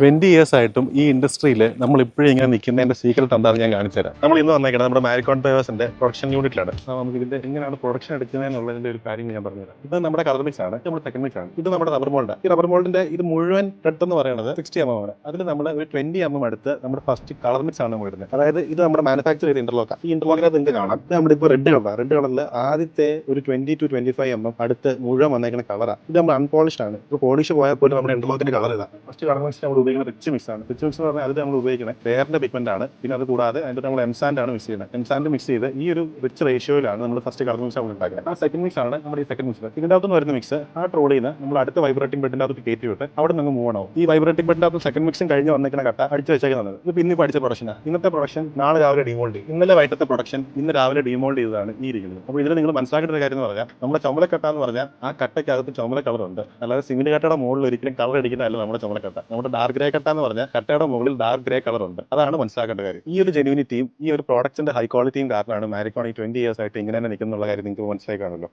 Twenty years ആയിട്ടും ഈ ഇൻഡസ്ട്രിയിൽ നമ്മൾ ഇപ്പോഴും ഇങ്ങനെ നിൽക്കുന്നതിന്റെ സീക്രട്ട് എന്താണെന്ന് ഞാൻ കാണിച്ചു തരാം. നമ്മൾ ഇന്ന് വന്നേക്കുന്നത് നമ്മുടെ മാരിക്കോൺ പേവേഴ്സിന്റെ പ്രൊഡക്ഷൻ യൂണിറ്റിലാണ് നമുക്ക് ഇതിന്റെ എങ്ങനെയാണ് പ്രൊഡക്ഷൻ എടുക്കുന്നതെന്നുള്ളതിന്റെ ഒരു കാര്യം ഞാൻ പറഞ്ഞുതരാം ഇത് നമ്മുടെ കളർ മിക്സ് ആണ് നമ്മുടെ സെക്കൻഡ് മിക്സ് ആണ്. ഇത് നമ്മുടെ റബ്ബർ മോൾഡ് ഈ റബ്ബർ മോൾഡിന്റെ ഇത് മുഴുവൻ ബ്രെഡ് എന്ന് പറയുന്നത് സിക്സ്റ്റി എം ആണ്. അതിൽ നമ്മൾ ഒരു ട്വന്റി എം എം എടുത്ത് നമ്മുടെ ഫസ്റ്റ് കളർ മിക്സ് ആണ് വരുന്നത് അതായത് ഇത് നമ്മുടെ മാനുഫാക്ചർ ചെയ്ത ഇന്റർലോക്ക് ഈ ഇന്റർലോക്കിനകത്ത് നിങ്ങൾക്ക് കാണാം. ഇത് നമ്മുടെ ഇപ്പോൾ റെഡ് കളറാണ് റെഡ് കളറിൽ ആദ്യത്തെ ഒരു twenty two twenty five M M അടുത്ത് മുഴുവൻ വന്നേക്കുന്ന കളറാണ് ഇത് നമ്മൾ അൺപോളിഷ് ആണ്. ഇപ്പോൾ പോളിഷ് പോയാൽ പോലും നമ്മുടെ ഇന്റർലോക്കിന്റെ കളർ ഇതാണ് ഫസ്റ്റ് കളർ മിക്സ് നമ്മൾ ഉപയോഗിക്കുന്നത് റിച്ച് മിക്സ് ആണ്. റിച്ച് മിക്സ് എന്ന് പറഞ്ഞാൽ അതിൽ നമ്മൾ ഉപയോഗിക്കുന്നത് വേറിന്റെ പിഗ്മെന്റ് ആണ്. പിന്നെ അത് കൂടാതെ അതിന്റെ നമ്മൾ എംസാൻഡ് ആണ് മിക്സ് ചെയ്യുന്നത്. എംസാൻഡ് മിക്സ് ചെയ്ത് ഈ ഒരു റിച്ച് റേഷ്യോയിലാണ് നമ്മൾ ഫസ്റ്റ് കളർ മിക്സ് നമ്മൾ ഉണ്ടാക്കുന്നത്. ആ സെക്കൻഡ് മിക്സ് ആണ് നമ്മുടെ ഈ സെക്കൻഡ് മിക്സ് ഇതിന്റെ അകത്തുനിന്ന് വരുന്ന മിക്സ് ആ ട്രോളിൽ നിന്ന് നമ്മൾ അടുത്ത വൈബ്രേറ്റിംഗ് ബെഡിന്റെ അകത്ത് കയറ്റി വിട്ട് അവിടെ നിന്ന് മൂവ് ആവും. ഈ വൈബ്രേറ്റിംഗ് ബെഡിന്റെ അകത്ത് സെക്കൻഡ് മിക്സും കഴിഞ്ഞ് വന്നിരിക്കുന്ന കട്ട അടിച്ച് വെച്ചേക്കുന്നത് ഇത് പിന്നെ പഠിച്ച പ്രൊഡക്ഷനാണ് ഇന്നത്തെ പ്രൊഡക്ഷൻ നാളെ രാവിലെ ഡിമോൾഡ് ചെയ്യും. ഇന്നലെ വൈകിട്ടത്തെ പ്രൊഡക്ഷൻ ഇന്ന് രാവിലെ ഡിമോൾഡ് ചെയ്തതാണ് ഈ ഇരിക്കുന്നത് അപ്പോൾ ഇതിൽ നിങ്ങൾ മനസ്സിലാക്കേണ്ട ഒരു കാര്യം എന്ന് പറഞ്ഞാൽ നമ്മുടെ ചുമലക്കട്ട എന്ന് പറഞ്ഞാൽ ആ കട്ടയ്ക്കകത്ത് ചുമല കളർ ഉണ്ട്. അല്ലാതെ സിമിന്റ് കട്ടയുടെ മുകളിൽ ഒരിക്കലും കളർ അടിക്കുന്നതല്ല നമ്മുടെ ചുമലക്കട്ട നമ്മുടെ ഡാർക്ക് ഗ്രേ കട്ട എന്ന് പറഞ്ഞാൽ കട്ടയുടെ മുകളിൽ ഡാർക്ക് ഗ്രേ കളർ ഉണ്ട്. അതാണ് മനസ്സിലാക്കേണ്ട കാര്യം. ഈ ഒരു ജെന്യൂനിറ്റിയും ഈ ഒരു പ്രോഡക്റ്റിന്റെ ഹൈ ക്വാളിറ്റിയും കാരണമാണ് മാരിക്കോൺ ഈ ട്വന്റി ഇയേഴ്സ് ആയിട്ട് ഇങ്ങനെ തന്നെ നിൽക്കുന്നുള്ള കാര്യം നിങ്ങൾക്ക് മനസ്സിലായി കാണുമല്ലോ.